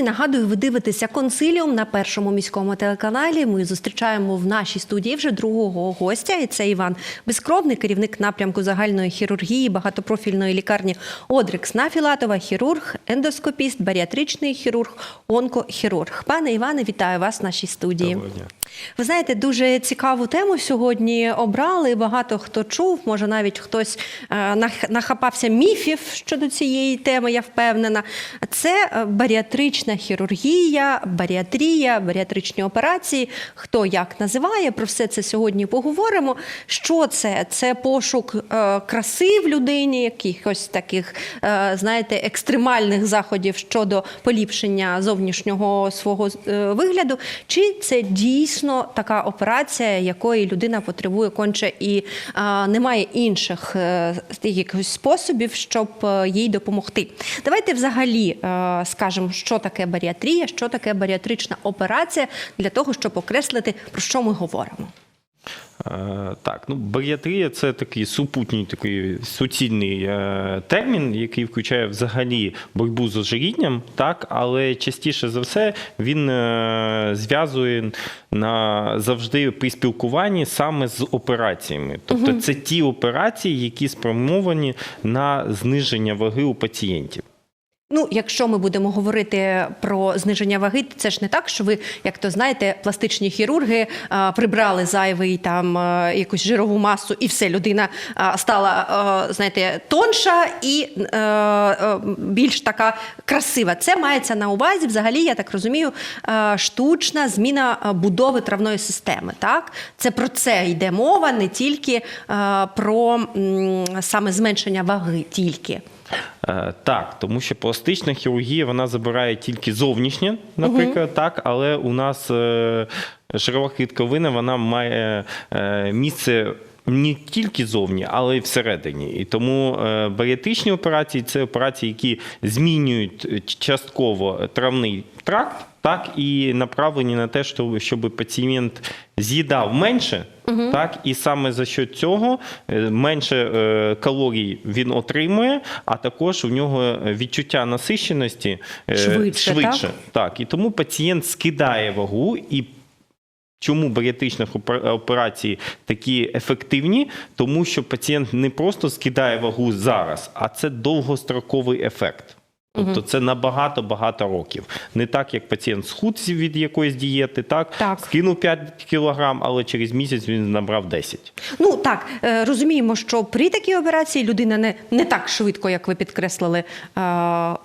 Друзі, нагадую, ви дивитеся консиліум на першому міському телеканалі. Ми зустрічаємо в нашій студії вже другого гостя. І це Іван Безкровний, керівник напрямку загальної хірургії багатопрофільної лікарні Одрикс Нафілатова, хірург, ендоскопіст, баріатричний хірург, онкохірург. Пане Іване, вітаю вас в нашій студії. Доброго дня. Ви знаєте, дуже цікаву тему сьогодні обрали. Багато хто чув, може навіть хтось е, нахапався міфів щодо цієї теми, я впевнена. Це е, баріатрична хірургія, баріатрія, баріатричні операції. Хто як називає, про все це сьогодні поговоримо. Що це? Це пошук е, краси в людині, якихось таких, е, знаєте, екстремальних заходів щодо поліпшення зовнішнього свого е, вигляду, чи це дійсно така операція, якої людина потребує конче і немає інших якихось способів, щоб їй допомогти. Давайте взагалі скажемо, що таке баріатрія, що таке баріатрична операція, для того, щоб окреслити про що ми говоримо. Е, Так, ну баріатрія це такий супутній, такий суцільний е, термін, який включає взагалі боротьбу з ожирінням, так, але частіше за все він е, зв'язує на завжди при спілкуванні саме з операціями. Тобто це ті операції, які спрямовані на зниження ваги у пацієнтів. Ну, якщо ми будемо говорити про зниження ваги, це ж не так, що ви, як то знаєте, пластичні хірурги а, прибрали зайвий там а, якусь жирову масу, і все, людина а, стала, а, знаєте, тонша і е, е, більш така красива. Це мається на увазі, взагалі, я так розумію, е, штучна зміна будови травної системи. Так, це про це йде мова, не тільки е, про м, саме зменшення ваги, тільки. Е, Так, тому що пластична хірургія вона забирає тільки зовнішнє, наприклад, так, але у нас е, жирова клітковина вона має е, місце. Не тільки зовні, але й всередині. І тому баріатричні операції це операції, які змінюють частково травний тракт, так і направлені на те, щоб, щоб пацієнт з'їдав менше, так і саме за що цього е, менше е, калорій він отримує, а також у нього відчуття насищеності е, Швидше, швидше. так? так. І тому пацієнт скидає вагу і. Чому баріатричні опер- операції такі ефективні? Тому що пацієнт не просто скидає вагу зараз, а це довгостроковий ефект. Тобто це на багато багато років. Не так, як пацієнт схуд від якоїсь дієти, так, Так. скинув 5 кілограм, але через місяць він набрав 10. Ну так е, розуміємо, що при такій операції людина не, не так швидко, як ви підкреслили, е,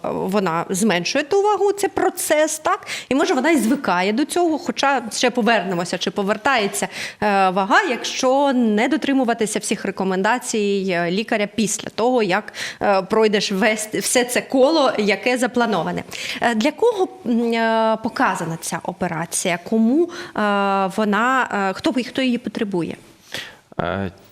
вона зменшує ту вагу. Це процес, так і може вона і звикає до цього. Хоча ще повернемося, чи повертається е, вага, якщо не дотримуватися всіх рекомендацій лікаря після того, як пройдеш весь все це коло, яке заплановане. Е, Для кого е, показана ця операція? Кому е, вона хто хто її потребує?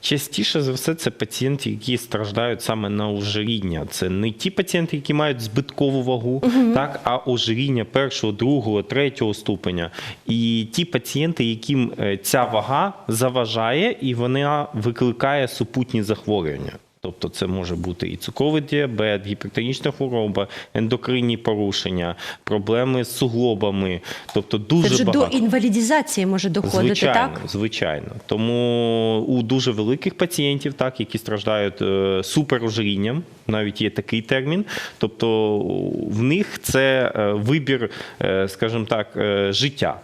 Частіше за все, це пацієнти, які страждають саме на ожиріння. Це не ті пацієнти, які мають збиткову вагу, так, а ожиріння першого, другого, третього ступеня. І ті пацієнти, яким ця вага заважає, і вона викликає супутні захворювання. Тобто це може бути і цукровий діабет, гіпертонічна хвороба, ендокринні порушення, проблеми з суглобами. Тобто дуже Це вже багато. до інвалідізації може доходити, Звичайно, так? звичайно. Тому у дуже великих пацієнтів, так, які страждають е, суперожирінням, навіть є такий термін. Тобто в них це е, вибір, е, скажімо так, життя.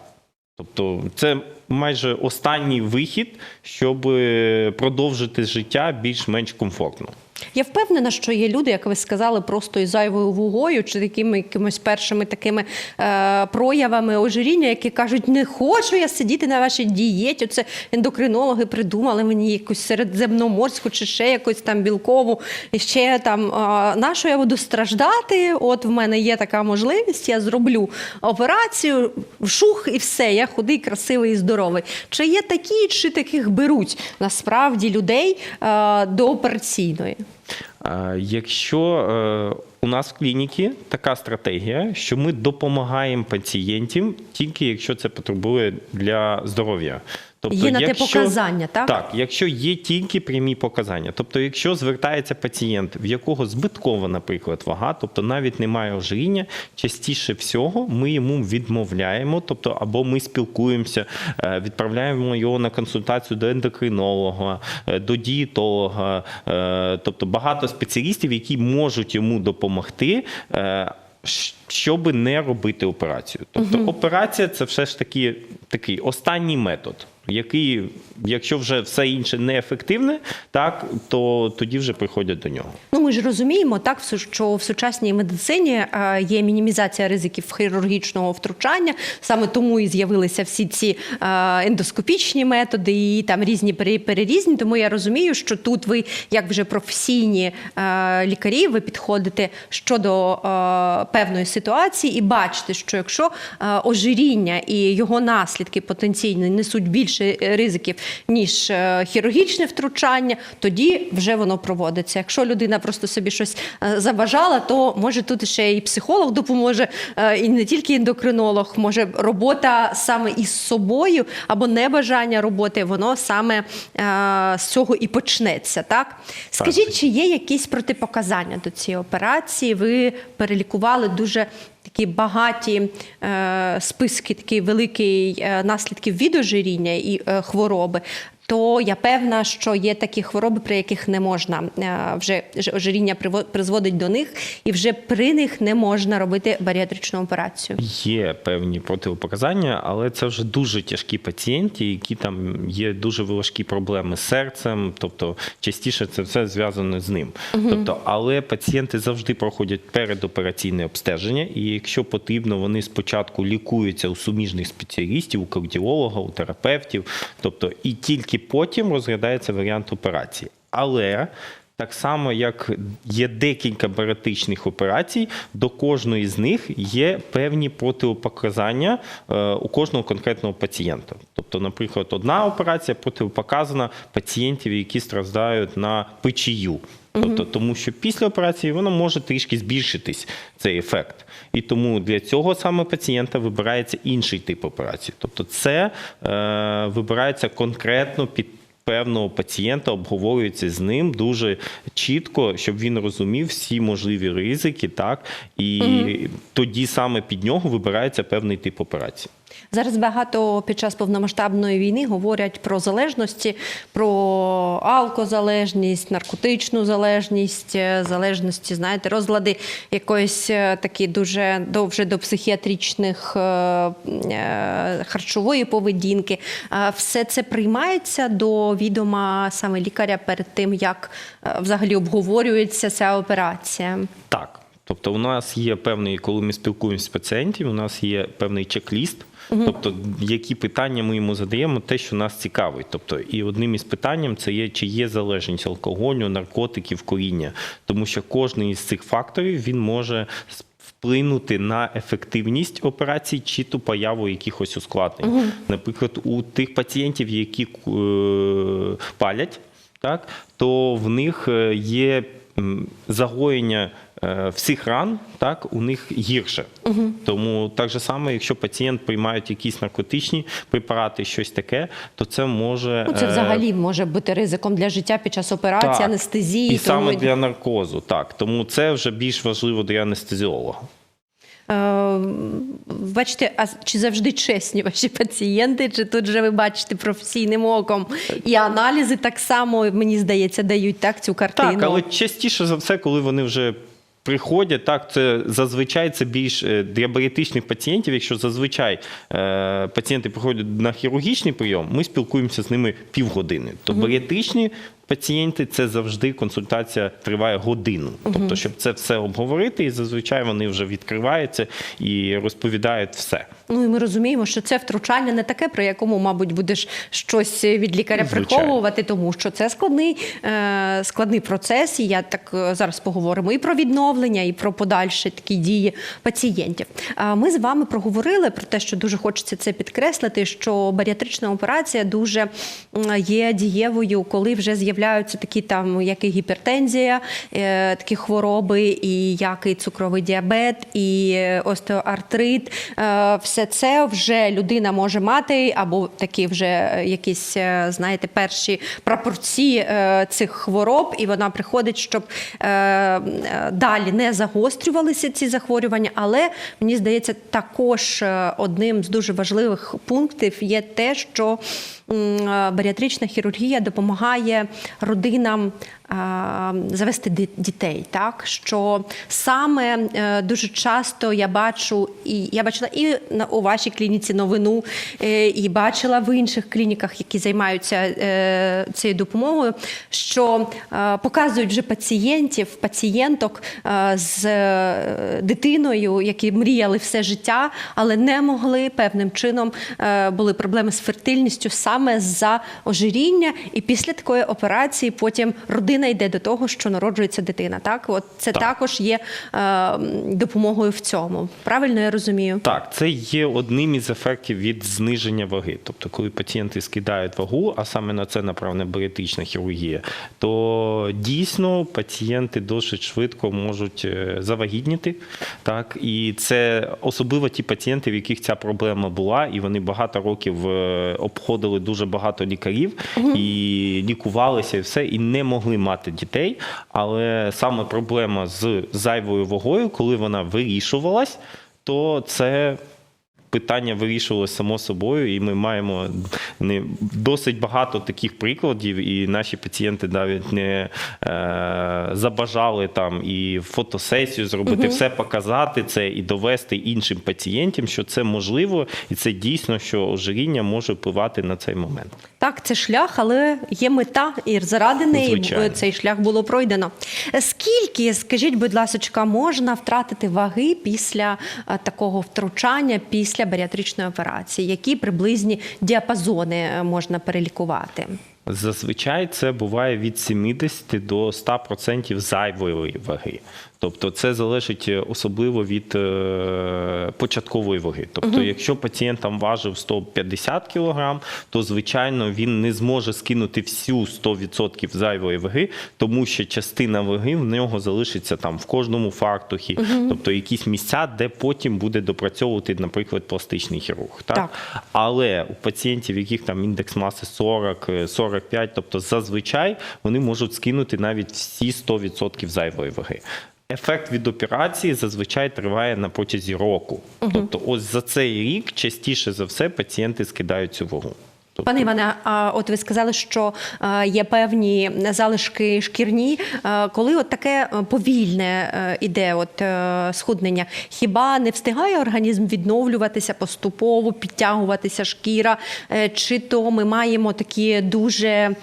Тобто це майже останній вихід, щоб е, продовжити життя більш-менш комфортно. Я впевнена, що є люди, як ви сказали, просто із зайвою вугою чи такими якимись першими такими е, проявами ожиріння, які кажуть, не хочу я сидіти на вашій дієті. Це ендокринологи придумали мені якусь середземноморську чи ще якусь там білкову. І ще там е, на що я буду страждати? От в мене є така можливість, я зроблю операцію, шух і все. Я худий, красивий і здоровий. Чи є такі, чи таких беруть насправді людей е, до операційної? Якщо е, у нас в клініці така стратегія, що ми допомагаємо пацієнтам тільки якщо це потребує для здоров'я. Є на те показання, так? Так, якщо є тільки прямі показання. Тобто, якщо звертається пацієнт, в якого збиткова, наприклад, вага, тобто навіть немає ожиріння, частіше всього ми йому відмовляємо, тобто або ми спілкуємося, е, відправляємо його на консультацію до ендокринолога, е, до дієтолога, е, тобто багато спеціалістів, які можуть йому допомогти. Щоб не робити операцію. Тобто операція це все ж таки такий останній метод, який, якщо вже все інше неефективне, так, то тоді вже приходять до нього. Ну, ми ж розуміємо, так що в сучасній медицині е, є мінімізація ризиків хірургічного втручання. Саме тому і з'явилися всі ці е, ендоскопічні методи і там різні пере- перерізні. Тому я розумію, що тут ви, як вже професійні е, лікарі, ви підходите щодо певної ситуації і бачите, що якщо ожиріння і його наслідки потенційно несуть більше е, ризиків ніж е, хірургічне втручання, тоді вже воно проводиться. Якщо людина просто собі щось е, забажала, то може тут ще і психолог допоможе, і не тільки ендокринолог. Може робота саме із собою або небажання роботи, воно саме з цього і почнеться. Так скажіть, чи є якісь протипоказання до цієї операції? Ви перелікували дуже такі багаті е, списки, такий великий е, наслідків відожиріння і е, хвороби. То я певна, що є такі хвороби, при яких не можна е, вже ожиріння призводить до них, і вже при них не можна робити баріатричну операцію. Є певні протипоказання, але це вже дуже тяжкі пацієнти, які там є дуже важкі проблеми з серцем, тобто частіше це все зв'язано з ним. Тобто, але пацієнти завжди проходять передопераційне обстеження, і якщо потрібно, вони спочатку лікуються у суміжних спеціалістів, у кардіолога, у терапевтів, тобто і тільки потім розглядається варіант операції. Але так само, як є декілька баротичних операцій, до кожної з них є певні протипоказання е, у кожного конкретного пацієнта. Тобто, наприклад, одна операція протипоказана пацієнтів, які страждають на печію. Тобто, тому що після операції воно може трішки збільшитись цей ефект. І тому для цього саме пацієнта вибирається інший тип операції. Тобто, це е, вибирається конкретно під певного пацієнта обговорюється з ним дуже чітко, щоб він розумів всі можливі ризики, так і тоді саме під нього вибирається певний тип операції. Зараз багато під час повномасштабної війни говорять про залежності, про алкозалежність, наркотичну залежність, е, залежності, знаєте, розлади якоїсь е, такі дуже довже до психіатричних е, харчової поведінки. Все це приймається до відома саме лікаря перед тим, як взагалі обговорюється ця операція. Так. Тобто, у нас є певний, коли ми спілкуємося з пацієнтів, у нас є певний чек-ліст. Тобто, які питання ми йому задаємо, те, що нас цікавить. Тобто, і одним із питань це є, чи є залежність алкоголю, наркотиків, куріння. Тому що кожен із цих факторів він може вплинути на ефективність операцій чи ту появу якихось ускладнень. Наприклад, у тих пацієнтів, які е, палять, так, то в них е, є загоєння всіх ран, так, у них гірше. Тому так же само, якщо пацієнт приймає якісь наркотичні препарати, щось таке, то це може. Ну, це е, взагалі може бути ризиком для життя під час операції, так, анестезії. І саме для наркозу, так. Тому це вже більш важливо для анестезіолога. Е, Бачите, а чи завжди чесні ваші пацієнти? Чи тут вже ви бачите професійним оком? І аналізи так само, мені здається, дають так цю картину. Так, але частіше за все, коли вони вже приходять, так, це зазвичай це більш діабетичних для баріатричних пацієнтів, якщо зазвичай е, пацієнти приходять на хірургічний прийом, ми спілкуємося з ними півгодини. То баріатричні пацієнти це завжди консультація триває годину. Тобто, щоб це все обговорити, і зазвичай вони вже відкриваються і розповідають все. Ну і ми розуміємо, що це втручання не таке, при якому, мабуть, будеш щось від лікаря Звичайно. приховувати, тому що це складний, е, складний процес. І я так е, зараз поговоримо і про відновлення, і про подальші такі дії пацієнтів. А Ми з вами проговорили про те, що дуже хочеться це підкреслити, що баріатрична операція дуже є дієвою, коли вже з'являється виявляються такі там, як і гіпертензія, е, такі хвороби, і як і цукровий діабет, і остеоартрит. Е, Все це вже людина може мати, або такі вже якісь, е, знаєте, перші прапорці цих хвороб, і вона приходить, щоб далі не загострювалися ці захворювання. Але мені здається, також одним з дуже важливих пунктів є те, що баріатрична хірургія допомагає родинам е, завести дітей. Так що саме е, дуже часто я бачу, і я бачила і у вашій клініці новину, е, і бачила в інших клініках, які займаються е, цією допомогою, що показують вже пацієнтів, пацієнток з дитиною, які мріяли все життя, але не могли певним чином були проблеми з фертильністю саме за ожиріння. І після такої операції потім родина йде до того, що народжується дитина. Так, от це Так. також є е, допомогою в цьому. Правильно я розумію? Так, це є одним із ефектів від зниження ваги. Тобто, коли пацієнти скидають вагу, а саме на це направлена баріатрична хірургія, то дійсно пацієнти досить швидко можуть е, завагітніти. Так, і це особливо ті пацієнти, в яких ця проблема була, і вони багато років е, обходили дуже багато лікарів і лікувалися, і все, і не могли мати дітей. Але саме проблема з зайвою вагою, коли вона вирішувалась, то це питання вирішувалося само собою, і ми маємо не досить багато таких прикладів, і наші пацієнти навіть не е, забажали там і фотосесію зробити, все показати це і довести іншим пацієнтам, що це можливо, і це дійсно, що ожиріння може впливати на цей момент. Так, це шлях, але є мета, і заради неї Звичайно. цей шлях було пройдено. Скільки, скажіть, будь ласка, можна втратити ваги після е, такого втручання, після баріатричної операції? Які приблизні діапазони е, можна перелікувати? Зазвичай це буває від 70 до 100% зайвої ваги. Тобто це залежить особливо від е, початкової ваги. Тобто, якщо пацієнт там важив 150 кг, то звичайно він не зможе скинути всю 100% зайвої ваги, тому що частина ваги в нього залишиться там в кожному фартухі, тобто якісь місця, де потім буде допрацьовувати, наприклад, пластичний хірург. Так? Так. Але у пацієнтів, яких там індекс маси 40, е, 45, тобто зазвичай вони можуть скинути навіть всі 100% зайвої ваги. Ефект від операції зазвичай триває на протязі року. Тобто, ось за цей рік частіше за все пацієнти скидають цю вагу. Тобто, Пане Іване, а от ви сказали, що е, є певні залишки шкірні. Е, Коли от таке е, повільне іде от схуднення, хіба не встигає організм відновлюватися поступово, підтягуватися шкіра? Чи то ми маємо такі дуже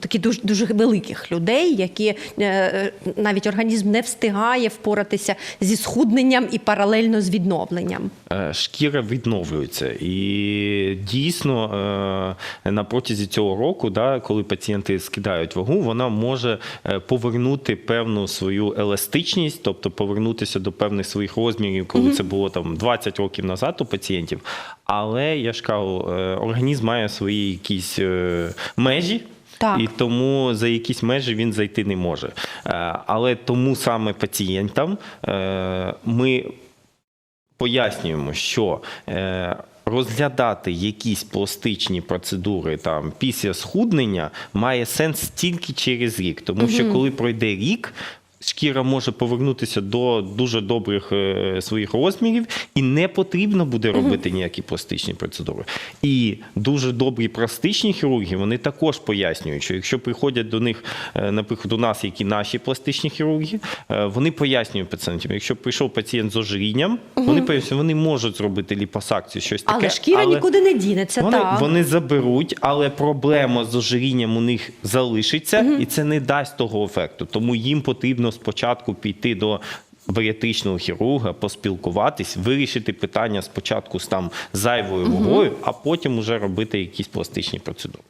такі дуже, дуже великих людей, які е, навіть організм не встигає впоратися зі схудненням і паралельно з відновленням? Е, шкіра відновлюється. І дійсно е, на протязі цього року, да, коли пацієнти скидають вагу, вона може е, повернути певну свою еластичність, тобто повернутися до певних своїх розмірів, коли це було там 20 років назад у пацієнтів. Але я ж кажу, е, організм має свої якісь е, межі. Так. І тому за якісь межі він зайти не може. Е, Але тому саме пацієнтам ми пояснюємо, що розглядати якісь пластичні процедури там після схуднення має сенс тільки через рік, тому що коли пройде рік. Шкіра може повернутися до дуже добрих е, своїх розмірів, і не потрібно буде робити ніякі пластичні процедури. І дуже добрі пластичні хірурги вони також пояснюють, що якщо приходять до них, е, наприклад, у нас, які наші пластичні хірурги, е, вони пояснюють пацієнтам, якщо прийшов пацієнт з ожирінням, вони пояснюють, вони можуть зробити ліпосакцію, щось таке. Але шкіра нікуди не дінеться. Вони, так. вони заберуть, але проблема з ожирінням у них залишиться, і це не дасть того ефекту. Тому їм потрібно спочатку піти до. Баріатричного хірурга поспілкуватись, вирішити питання спочатку з там зайвою вагою, а потім уже робити якісь пластичні процедури.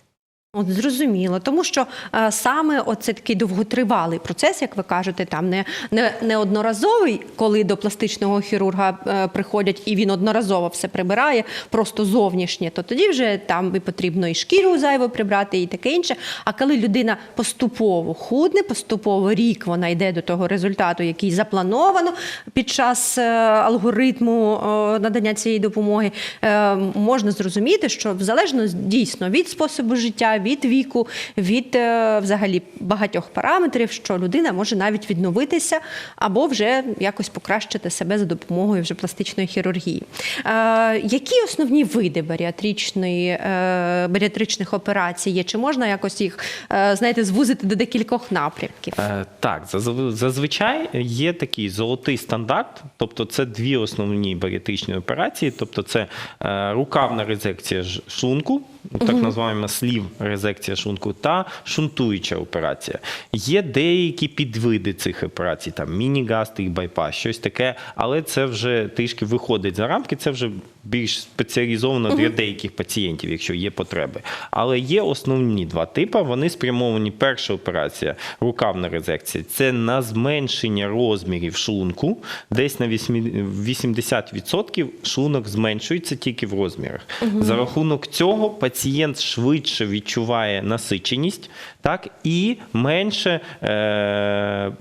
От зрозуміло, тому що е, саме оце такий довготривалий процес, як ви кажете, там не, не, не одноразовий, коли до пластичного хірурга е, приходять і він одноразово все прибирає, просто зовнішнє, то тоді вже там і потрібно і шкіру зайво прибрати, і таке інше. А коли людина поступово худне, поступово рік вона йде до того результату, який заплановано під час е, алгоритму е, надання цієї допомоги, е, можна зрозуміти, що залежно дійсно від способу життя, від віку, від е, взагалі багатьох параметрів, що людина може навіть відновитися або вже якось покращити себе за допомогою вже пластичної хірургії. Е, Які основні види баріатричної, е, баріатричних операцій є? Чи можна якось їх знаєте, звузити до декількох напрямків? Так, зазв- зазвичай є такий золотий стандарт, тобто це дві основні баріатричні операції, тобто це рукавна резекція шлунку, так називаємо слів резекція шлунку, та шунтуюча операція. Є деякі підвиди цих операцій, там міні-гастрик, байпас, щось таке, але це вже трішки виходить за рамки, це вже більш спеціалізовано для деяких пацієнтів, якщо є потреби. Але є основні два типи. Вони спрямовані. Перша операція рукавна резекція це на зменшення розмірів шлунку. Десь на 80% шлунок зменшується тільки в розмірах. За рахунок цього пацієнт швидше відчуває насиченість, так і менше. Е-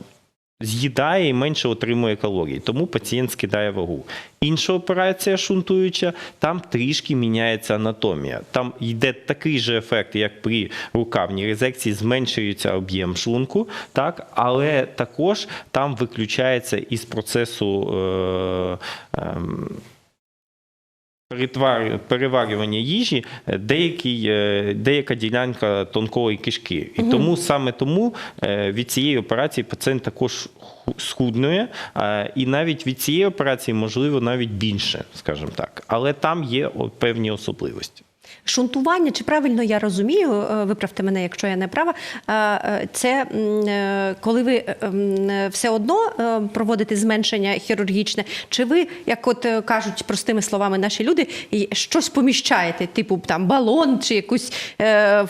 з'їдає і менше отримує калорій, тому пацієнт скидає вагу. Інша операція шунтуюча, там трішки міняється анатомія. Там йде такий же ефект, як при рукавній резекції, зменшується об'єм шлунку, так, але також там виключається із процесу. Е, ем, перетвар- переварювання їжі е, деякий, е, деяка ділянка тонкої кишки. І тому саме тому е, від цієї операції пацієнт також ху- схуднує, і навіть від цієї операції можливо навіть більше, скажімо так. Але там є певні особливості. Шунтування, чи правильно я розумію, е, виправте мене, якщо я не права, е, е, це коли ви все одно проводите зменшення хірургічне, чи ви, як от кажуть простими словами наші люди, щось поміщаєте, типу там балон чи якусь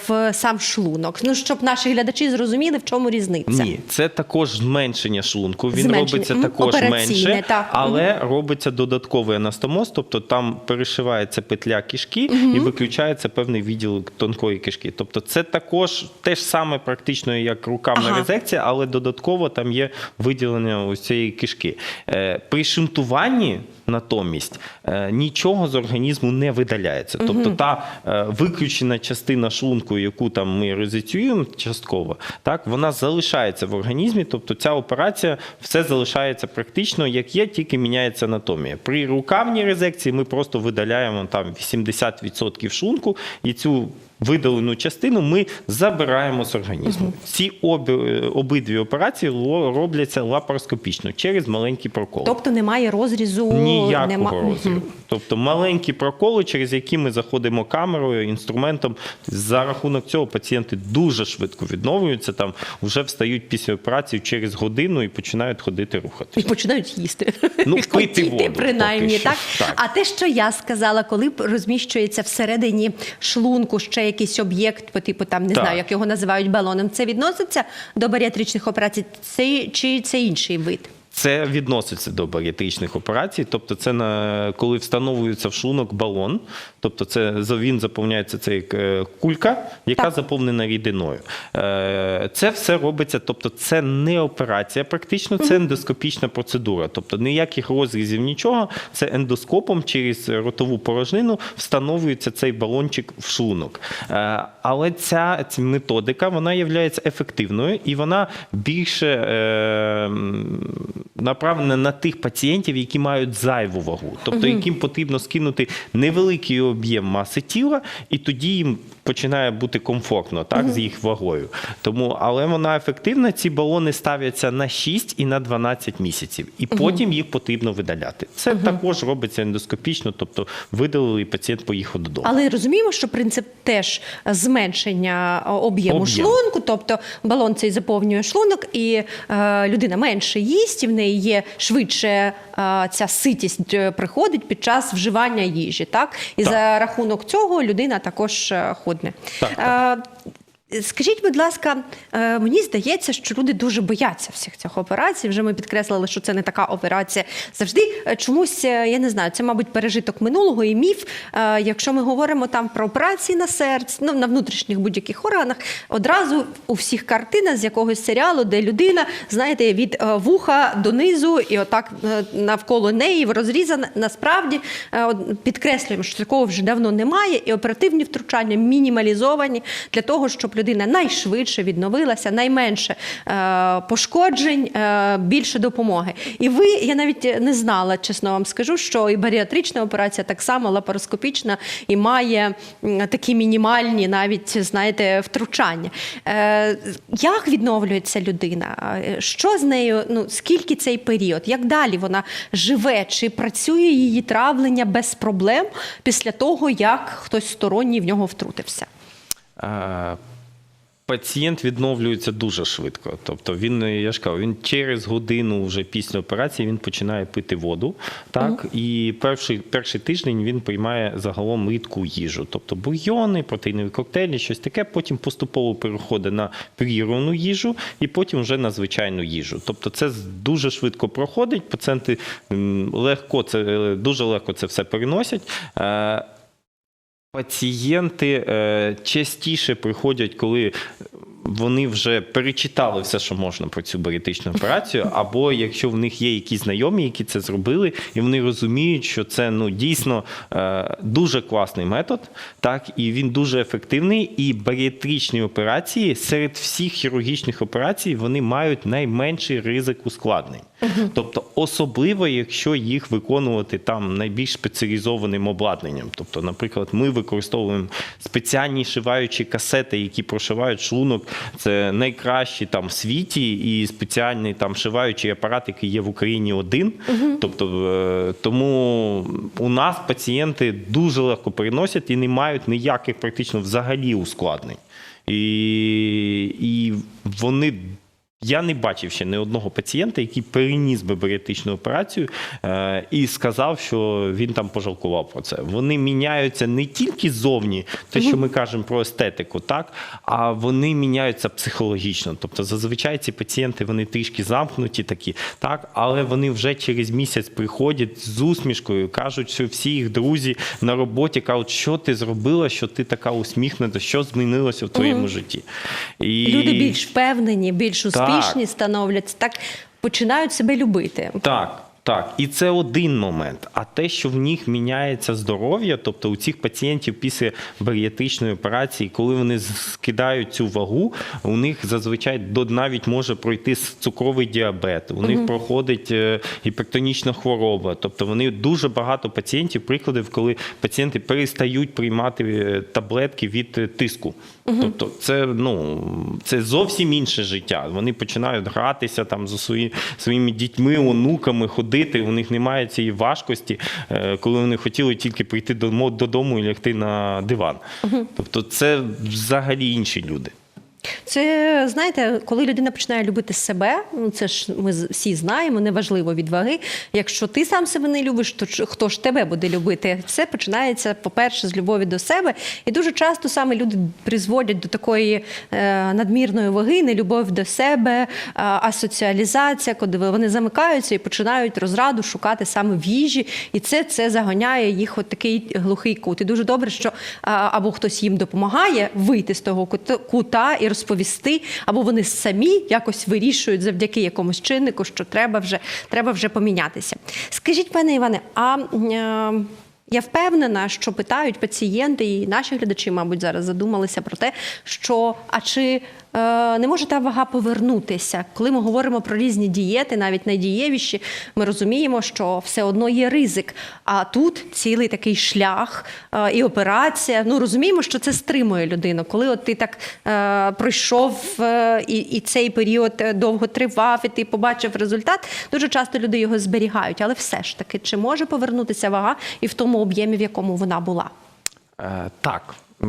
в сам шлунок? Ну, щоб наші глядачі зрозуміли, в чому різниця. Ні, це також зменшення шлунку. Він Зменшення. робиться також менше, так. але робиться додатковий анастомоз, тобто там перешивається петля кишки і виключається певний відділ тонкої кишки. Тобто це також те ж саме практично, як рукавна Ага. резекція, але додатково там є виділення ось цієї кишки. Е, При шунтуванні натомість е, нічого з організму не видаляється. Тобто та е, виключена частина шлунку, яку там ми резецюємо частково, так вона залишається в організмі. Тобто ця операція все залишається практично як є, тільки міняється анатомія. При рукавній резекції ми просто видаляємо там 80% шлунку і цю. Видалену частину ми забираємо з організму. Ці обі, обидві операції робляться лапароскопічно через маленькі проколи. Тобто немає розрізу, Ніякого нема... розрізу. Тобто маленькі проколи, через які ми заходимо камерою, інструментом. За рахунок цього пацієнти дуже швидко відновлюються. Там вже встають після операції через годину і починають ходити рухати. І починають їсти. Ну, пити воду принаймні, так? Так. А те, що я сказала, коли розміщується всередині шлунку ще якийсь об'єкт, по типу там не Так. знаю, як його називають балоном, це відноситься до баріатричних операцій, це чи це інший вид? Це відноситься до баріатричних операцій, тобто це на коли встановлюється в шлунок балон, тобто це він заповняється це як е, кулька, яка Так. заповнена рідиною. Е, Це все робиться, тобто це не операція, практично це ендоскопічна процедура. Тобто ніяких розрізів, нічого. Це ендоскопом через ротову порожнину встановлюється цей балончик в шлунок. Е, Але ця, ця методика вона є ефективною і вона більше направлена на тих пацієнтів, які мають зайву вагу, тобто яким потрібно скинути невеликий об'єм маси тіла, і тоді їм починає бути комфортно так, з їх вагою. Тому, але вона ефективна. Ці балони ставляться на 6 і на 12 місяців, і потім їх потрібно видаляти. Це також робиться ендоскопічно, тобто видалили, і пацієнт поїхав додому. Але розуміємо, що принцип теж зменшення об'єму Об'єм. шлунку, тобто балон цей заповнює шлунок, і е, людина менше їсть, і в неї є швидше е, ця ситість е, приходить під час вживання їжі. Так? І Так. за рахунок цього людина також е, ходить. Одне. Так, Е, Скажіть, будь ласка, е, мені здається, що люди дуже бояться всіх цих операцій. Вже ми підкреслили, що це не така операція. Завжди е, чомусь е, я не знаю, це мабуть пережиток минулого і міф. Якщо ми говоримо там про операції на серці, ну на внутрішніх будь-яких органах, одразу у всіх картина з якогось серіалу, де людина, знаєте, від вуха донизу, і отак навколо неї розрізана. Насправді підкреслюємо, що такого вже давно немає, і оперативні втручання мінімалізовані для того, щоб людина найшвидше відновилася, найменше е, пошкоджень, е, більше допомоги. І ви, я навіть не знала, чесно вам скажу, що і баріатрична операція так само лапароскопічна і має такі мінімальні, навіть знаєте, втручання. Е, як відновлюється людина? Що з нею? Ну скільки цей період? Як далі вона живе? Чи працює її травлення без проблем після того, як хтось сторонній в нього втрутився? Е, Пацієнт відновлюється дуже швидко. Тобто він, я ж кажу, він через годину вже після операції він починає пити воду. Так, і перший, перший тиждень він приймає загалом рідку їжу. Тобто бульйони, протеїнові коктейлі, щось таке. Потім поступово переходить на прірвану їжу і потім вже на звичайну їжу. Тобто це дуже швидко проходить. Пацієнти легко це дуже легко це все переносять. Пацієнти е, частіше приходять, коли вони вже перечитали все, що можна про цю баріатичну операцію, або якщо в них є якісь знайомі, які це зробили, і вони розуміють, що це ну дійсно е, дуже класний метод, так і він дуже ефективний. І баріатричні операції серед всіх хірургічних операцій вони мають найменший ризик ускладнень. Тобто, особливо, якщо їх виконувати там найбільш спеціалізованим обладнанням. Тобто, наприклад, ми використовуємо спеціальні шиваючі касети, які прошивають шлунок. Це найкращі там в світі, і спеціальний там шиваючий апарат, який є в Україні один. Тобто, е, тому у нас пацієнти дуже легко переносять і не мають ніяких практично взагалі ускладнень. І, і вони я не бачив ще ні одного пацієнта, який переніс би баріатричну операцію е, і сказав, що він там пожалкував про це. Вони міняються не тільки зовні, те, що ми кажемо про естетику, так а вони міняються психологічно. Тобто, зазвичай ці пацієнти вони трішки замкнуті, такі, так, але вони вже через місяць приходять з усмішкою, кажуть, що всі їх друзі на роботі кажуть, що ти зробила, що ти така усміхнена, що змінилося в твоєму житті. І... Люди більш впевнені, більш Так. Успішні становляться, так починають себе любити. Так, так. І це один момент. А те, що в них міняється здоров'я, тобто у цих пацієнтів після баріатричної операції, коли вони скидають цю вагу, у них зазвичай до навіть може пройти цукровий діабет, у них проходить е, гіпертонічна хвороба. Тобто вони дуже багато пацієнтів, прикладів, коли пацієнти перестають приймати е, таблетки від е, Тобто, це ну це зовсім інше життя. Вони починають гратися там зі свої, своїми дітьми, онуками, ходити. У них немає цієї важкості, е, коли вони хотіли тільки прийти додому і лягти на диван. Тобто, це взагалі інші люди. Це знаєте, коли людина починає любити себе, ну це ж ми всі знаємо, неважливо від ваги. Якщо ти сам себе не любиш, то хто ж тебе буде любити? Все починається, по-перше, з любові до себе. І дуже часто саме люди призводять до такої е, надмірної ваги, нелюбов до себе, е, асоціалізація, коли вони замикаються і починають розраду шукати саме в їжі, і це, це заганяє їх от такий глухий кут. І дуже добре, що або хтось їм допомагає вийти з того кута- і розповісти, або вони самі якось вирішують завдяки якомусь чиннику, що треба вже, треба вже помінятися. Скажіть, пане Іване, а е, я впевнена, що питають пацієнти, і наші глядачі, мабуть, зараз задумалися про те, що а чи не може та вага повернутися? Коли ми говоримо про різні дієти, навіть найдієвіші, ми розуміємо, що все одно є ризик. А тут цілий такий шлях е, і операція. Ну розуміємо, що це стримує людину. Коли от ти так е, пройшов е, і, і цей період е, довго тривав, і ти побачив результат, дуже часто люди його зберігають. Але все ж таки, чи може повернутися вага і в тому об'ємі, в якому вона була? Е, Так, е,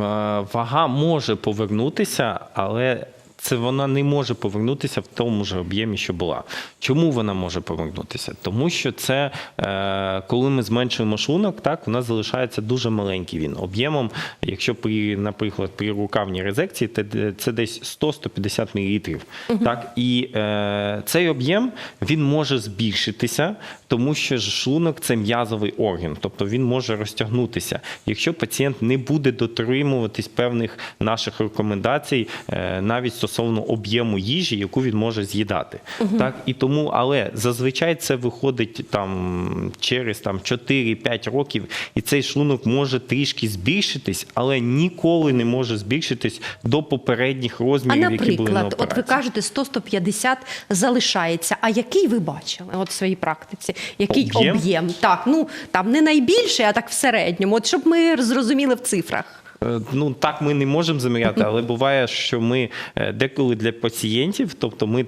вага може повернутися, але це вона не може повернутися в тому ж об'ємі, що була. Чому вона може повернутися? Тому що це е, коли ми зменшуємо шлунок, так у нас залишається дуже маленький він об'ємом. Якщо при, наприклад, при рукавній резекції, це десь 100-150 мл. Так і е, цей об'єм він може збільшитися, тому що шлунок це м'язовий орган, тобто він може розтягнутися. Якщо пацієнт не буде дотримуватись певних наших рекомендацій, е, навіть стосовно об'єму їжі, яку він може з'їдати. Так і тому, але зазвичай це виходить там через там 4-5 років, і цей шлунок може трішки збільшитись, але ніколи не може збільшитись до попередніх А розмірів, які були на наприклад, от ви кажете, 100-150 залишається. А який ви бачили от в своїй практиці? Який Об'єм? об'єм? Так, ну там не найбільший, а так в середньому. От щоб ми зрозуміли в цифрах. Е, Ну так ми не можемо заміряти, але буває, що ми е, деколи для пацієнтів, тобто ми.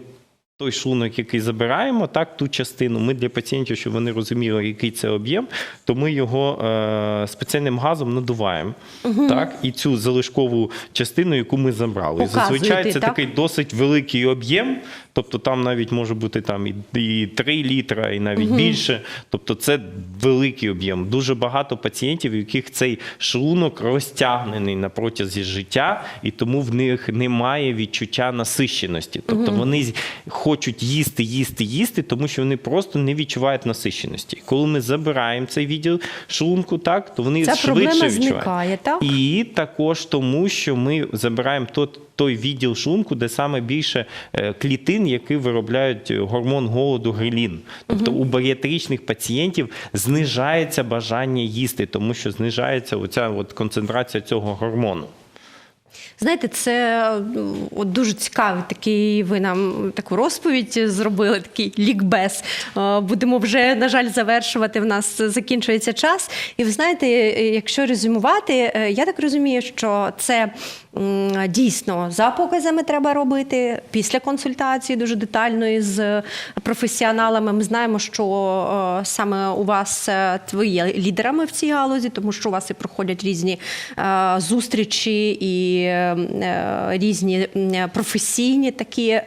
Той шлунок, який забираємо, так ту частину. Ми для пацієнтів, щоб вони розуміли, який це об'єм, то ми його е, спеціальним газом надуваємо. Так, і цю залишкову частину, яку ми забрали. І Показуєте, Зазвичай це так? такий досить великий об'єм. Тобто там навіть може бути там і, і 3 літра, і навіть більше. Тобто це великий об'єм. Дуже багато пацієнтів, у яких цей шлунок розтягнений на протязі життя, і тому в них немає відчуття насищеності. Тобто вони з- хочуть їсти, їсти, їсти, тому що вони просто не відчувають насищеності. Коли ми забираємо цей відділ шлунку, так то вони Ця швидше відчувають. зникає, так? І також тому, що ми забираємо тот, той відділ шлунку, де саме більше е, клітин, які виробляють гормон голоду грелін. Тобто у баріатричних пацієнтів знижається бажання їсти, тому що знижається оця от концентрація цього гормону. Знаєте, це ну, от дуже цікавий такий. Ви нам таку розповідь зробили, такий лікбез. Е, Будемо вже, на жаль, завершувати. В нас закінчується час. І ви знаєте, е, якщо резюмувати, е, я так розумію, що це дійсно за показами треба робити після консультації дуже детальної з професіоналами. Ми знаємо, що е, саме у вас е, є лідерами в цій галузі, тому що у вас і проходять різні е, зустрічі і е, е, різні професійні такі.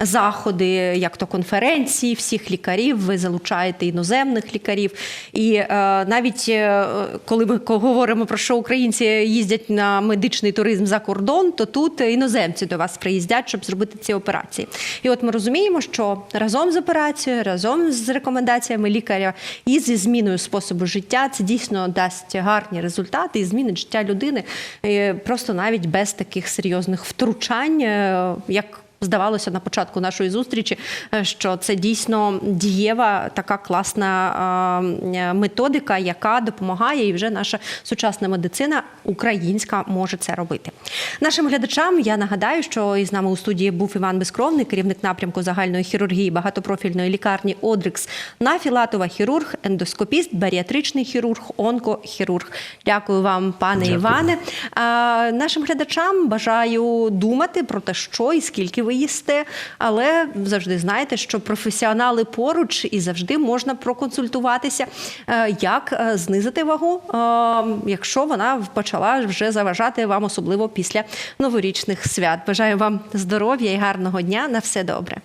Заходи, як то конференції всіх лікарів, ви залучаєте іноземних лікарів. І е, навіть е, коли ми говоримо про що українці їздять на медичний туризм за кордон, то тут іноземці до вас приїздять, щоб зробити ці операції. І от ми розуміємо, що разом з операцією, разом з рекомендаціями лікаря і зі зміною способу життя це дійсно дасть гарні результати і змінить життя людини просто навіть без таких серйозних втручань, е, як Здавалося на початку нашої зустрічі, е, що це дійсно дієва така класна методика, яка допомагає, і вже наша сучасна медицина українська може це робити. Нашим глядачам я нагадаю, що із нами у студії був Іван Безкровний, керівник напрямку загальної хірургії багатопрофільної лікарні Одрикс Нафілатова, хірург, ендоскопіст, баріатричний хірург, онкохірург. Дякую вам, пане Дякую. Іване. А, нашим глядачам бажаю думати про те, що і скільки ви їсте, але завжди знаєте, що професіонали поруч і завжди можна проконсультуватися, е, як е, знизити вагу, е, якщо вона почала вже заважати вам, особливо після новорічних свят. Бажаю вам здоров'я і гарного дня. На все добре.